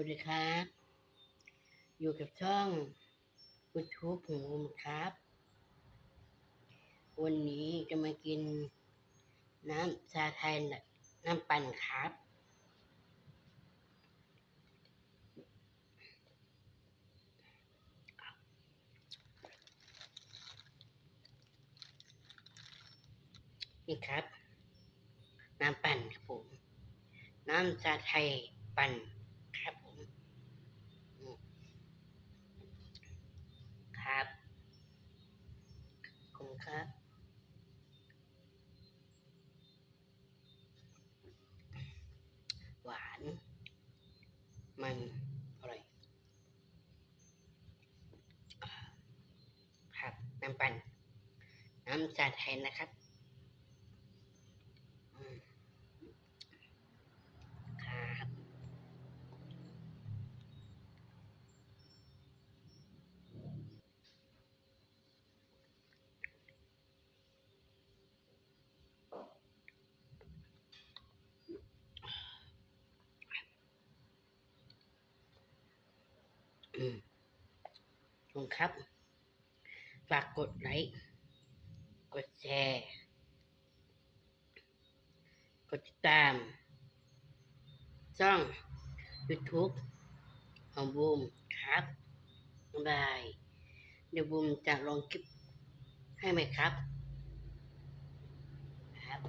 วัสดีครับ อยู่กับช่อง YouTube ของผมครับ วันนี้จะมากินน้ำชาไทยและน้ำปั่นครับ นี่ครับ น้ำปั่นครับผม น้ำชาไทยปั่นครับผมอืมครับขอบ คะ หวาน มันอร่อยครับน้ำปั่นน้ำชาไทยนะครับ ของครับ ฝากกดไลค์ กดแชร์ กดติดตาม ช่อง YouTube ของบูมครับบาย เดี๋ยวบูมจะลองคลิปให้ไหมครับ ครับ